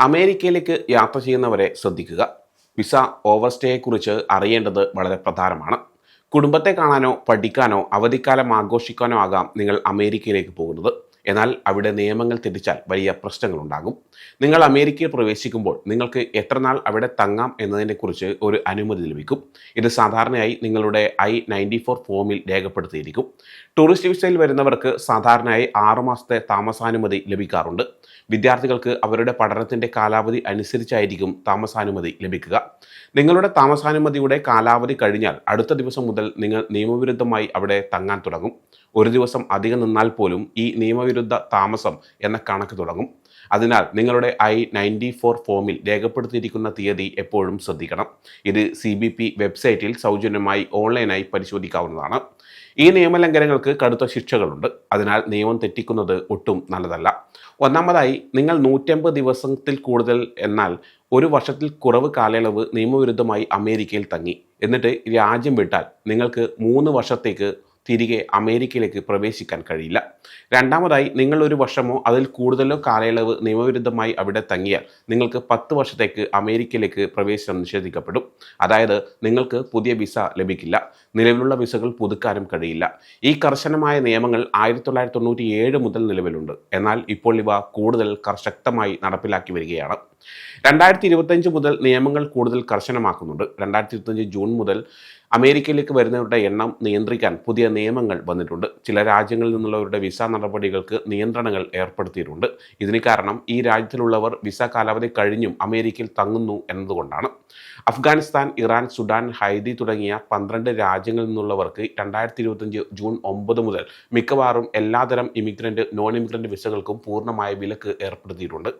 അമേരിക്കയിലേക്ക് യാത്ര ചെയ്യുന്നവരെ ശ്രദ്ധിക്കുക. വിസ ഓവർസ്റ്റേയെക്കുറിച്ച് അറിയേണ്ടത് വളരെ പ്രധാനമാണ്. കുടുംബത്തെ കാണാനോ പഠിക്കാനോ അവധിക്കാലം ആഘോഷിക്കാനോ ആകാം നിങ്ങൾ അമേരിക്കയിലേക്ക് പോകുന്നത്. എന്നാൽ അവിടെ നിയമങ്ങൾ തിരിച്ചാൽ വലിയ പ്രശ്നങ്ങളുണ്ടാകും. നിങ്ങൾ അമേരിക്കയിൽ പ്രവേശിക്കുമ്പോൾ നിങ്ങൾക്ക് എത്രനാൾ അവിടെ തങ്ങാം എന്നതിനെക്കുറിച്ച് ഒരു അനുമതി ലഭിക്കും. ഇത് സാധാരണയായി നിങ്ങളുടെ ഐ നയന്റി ഫോർ ഫോമിൽ രേഖപ്പെടുത്തിയിരിക്കും. ടൂറിസ്റ്റ് വിസയിൽ വരുന്നവർക്ക് സാധാരണയായി ആറുമാസത്തെ താമസാനുമതി ലഭിക്കാറുണ്ട്. വിദ്യാർത്ഥികൾക്ക് അവരുടെ പഠനത്തിന്റെ കാലാവധി അനുസരിച്ചായിരിക്കും താമസാനുമതി ലഭിക്കുക. നിങ്ങളുടെ താമസാനുമതിയുടെ കാലാവധി കഴിഞ്ഞാൽ അടുത്ത ദിവസം മുതൽ നിങ്ങൾ നിയമവിരുദ്ധമായി അവിടെ തങ്ങാൻ തുടങ്ങും. ഒരു ദിവസം അധികം നിന്നാൽ പോലും ഈ നിയമവിരുദ്ധ താമസം എന്ന കണക്ക് തുടങ്ങും. അതിനാൽ നിങ്ങളുടെ ഐ നയന്റി ഫോർ ഫോമിൽ രേഖപ്പെടുത്തിയിരിക്കുന്ന തീയതി എപ്പോഴും ശ്രദ്ധിക്കണം. ഇത് സി ബി പി വെബ്സൈറ്റിൽ സൗജന്യമായി ഓൺലൈനായി പരിശോധിക്കാവുന്നതാണ്. ഈ നിയമലംഘനങ്ങൾക്ക് കടുത്ത ശിക്ഷകളുണ്ട്. അതിനാൽ നിയമം തെറ്റിക്കുന്നത് ഒട്ടും നല്ലതല്ല. ഒന്നാമതായി നിങ്ങൾ നൂറ്റമ്പത് ദിവസത്തിൽ കൂടുതൽ എന്നാൽ ഒരു വർഷത്തിൽ കുറവ് കാലയളവ് നിയമവിരുദ്ധമായി അമേരിക്കയിൽ തങ്ങി. എന്നിട്ട് രാജ്യം വിട്ടാൽ നിങ്ങൾക്ക് മൂന്ന് വർഷത്തേക്ക് തിരികെ അമേരിക്കയിലേക്ക് പ്രവേശിക്കാൻ കഴിയില്ല. രണ്ടാമതായി നിങ്ങൾ ഒരു വർഷമോ അതിൽ കൂടുതലോ കാലയളവ് നിയമവിരുദ്ധമായി അവിടെ തങ്ങിയാൽ നിങ്ങൾക്ക് പത്ത് വർഷത്തേക്ക് അമേരിക്കയിലേക്ക് പ്രവേശനം നിഷേധിക്കപ്പെടും. അതായത് നിങ്ങൾക്ക് പുതിയ വിസ ലഭിക്കില്ല. നിലവിലുള്ള വിസകൾ പുതുക്കാനും കഴിയില്ല. ഈ കർശനമായ നിയമങ്ങൾ ആയിരത്തി തൊള്ളായിരത്തി തൊണ്ണൂറ്റി ഏഴ് മുതൽ നിലവിലുണ്ട്. എന്നാൽ ഇപ്പോൾ ഇവ കൂടുതൽ കർശക്തമായി നടപ്പിലാക്കി വരികയാണ്. രണ്ടായിരത്തി ഇരുപത്തഞ്ച് മുതൽ നിയമങ്ങൾ കൂടുതൽ കർശനമാക്കുന്നുണ്ട്. രണ്ടായിരത്തി ഇരുപത്തഞ്ച് ജൂൺ മുതൽ അമേരിക്കയിലേക്ക് വരുന്നവരുടെ എണ്ണം നിയന്ത്രിക്കാൻ പുതിയ നിയമങ്ങൾ വന്നിട്ടുണ്ട്. ചില രാജ്യങ്ങളിൽ നിന്നുള്ളവരുടെ വിസ നടപടികൾക്ക് നിയന്ത്രണങ്ങൾ ഏർപ്പെടുത്തിയിട്ടുണ്ട്. ഇതിന് കാരണം ഈ രാജ്യത്തിലുള്ളവർ വിസ കാലാവധി കഴിഞ്ഞും അമേരിക്കയിൽ തങ്ങുന്നു എന്നതുകൊണ്ടാണ്. അഫ്ഗാനിസ്ഥാൻ ഇറാൻ സുഡാൻ ഹൈദി തുടങ്ങിയ പന്ത്രണ്ട് രാജ്യങ്ങളിൽ നിന്നുള്ളവർക്ക് രണ്ടായിരത്തി ഇരുപത്തഞ്ച് ജൂൺ ഒമ്പത് മുതൽ മിക്കവാറും എല്ലാതരം ഇമിഗ്രന്റ് നോൺ ഇമിഗ്രന്റ് വിസകൾക്കും പൂർണമായ വിലക്ക് ഏർപ്പെടുത്തിയിട്ടുണ്ട്.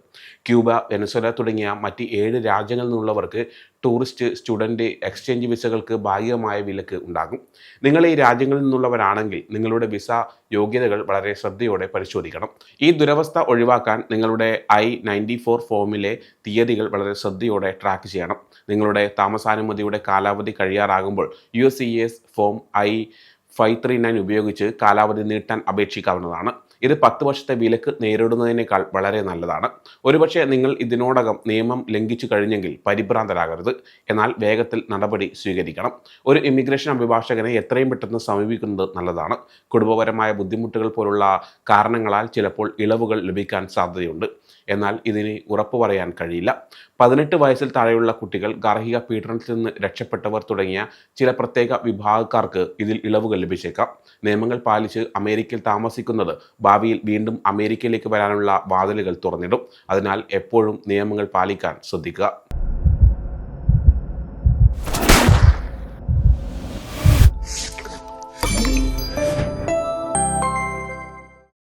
ക്യൂബ വെനസ്വല തുടങ്ങിയ മറ്റ് ഏഴ് രാജ്യങ്ങളിൽ നിന്നുള്ളവർക്ക് ടൂറിസ്റ്റ് സ്റ്റുഡന്റ് എക്സ്ചേഞ്ച് വിസകൾക്ക് ഭാഗികമായ വിലക്ക് ഉണ്ടാകും. നിങ്ങൾ ഈ രാജ്യങ്ങളിൽ നിന്നുള്ളവരാണെങ്കിൽ നിങ്ങളുടെ വിസ യോഗ്യതകൾ വളരെ ശ്രദ്ധയോടെ പരിശോധിക്കണം. ഈ ദുരവസ്ഥ ഒഴിവാക്കാൻ നിങ്ങളുടെ ഐ നയന്റി ഫോർ ഫോമിലെ തീയതികൾ വളരെ ശ്രദ്ധയോടെ ട്രാക്ക് ചെയ്യണം. നിങ്ങളുടെ താമസാനുമതിയുടെ കാലാവധി കഴിയാറാകുമ്പോൾ U S C S form I five three nine ഉപയോഗിച്ച് കാലാവധി നീട്ടാൻ അപേക്ഷിക്കാവുന്നതാണ്. ഇത് പത്ത് വർഷത്തെ വിലക്ക് നേരിടുന്നതിനേക്കാൾ വളരെ നല്ലതാണ്. ഒരുപക്ഷെ നിങ്ങൾ ഇതിനോടകം നിയമം ലംഘിച്ചു കഴിഞ്ഞെങ്കിൽ പരിഭ്രാന്തരാകരുത്. എന്നാൽ വേഗത്തിൽ നടപടി സ്വീകരിക്കണം. ഒരു ഇമിഗ്രേഷൻ അഭിഭാഷകനെ എത്രയും പെട്ടെന്ന് സമീപിക്കുന്നത് നല്ലതാണ്. കുടുംബപരമായ ബുദ്ധിമുട്ടുകൾ പോലുള്ള കാരണങ്ങളാൽ ചിലപ്പോൾ ഇളവുകൾ ലഭിക്കാൻ സാധ്യതയുണ്ട്. എന്നാൽ ഇതിന് ഉറപ്പു പറയാൻ കഴിയില്ല. പതിനെട്ട് വയസ്സിൽ താഴെയുള്ള കുട്ടികൾ ഗാർഹിക പീഡനത്തിൽ നിന്ന് രക്ഷപ്പെട്ടവർ തുടങ്ങിയ ചില പ്രത്യേക വിഭാഗക്കാർക്ക് ഇതിൽ ഇളവുകൾ ലഭിച്ചേക്കാം. നിയമങ്ങൾ പാലിച്ച് അമേരിക്കയിൽ താമസിക്കുന്നത് ഭാവിയിൽ വീണ്ടും അമേരിക്കയിലേക്ക് വരാനുള്ള വാതിലുകൾ തുറന്നിടും. അതിനാൽ എപ്പോഴും നിയമങ്ങൾ പാലിക്കാൻ ശ്രദ്ധിക്കുക.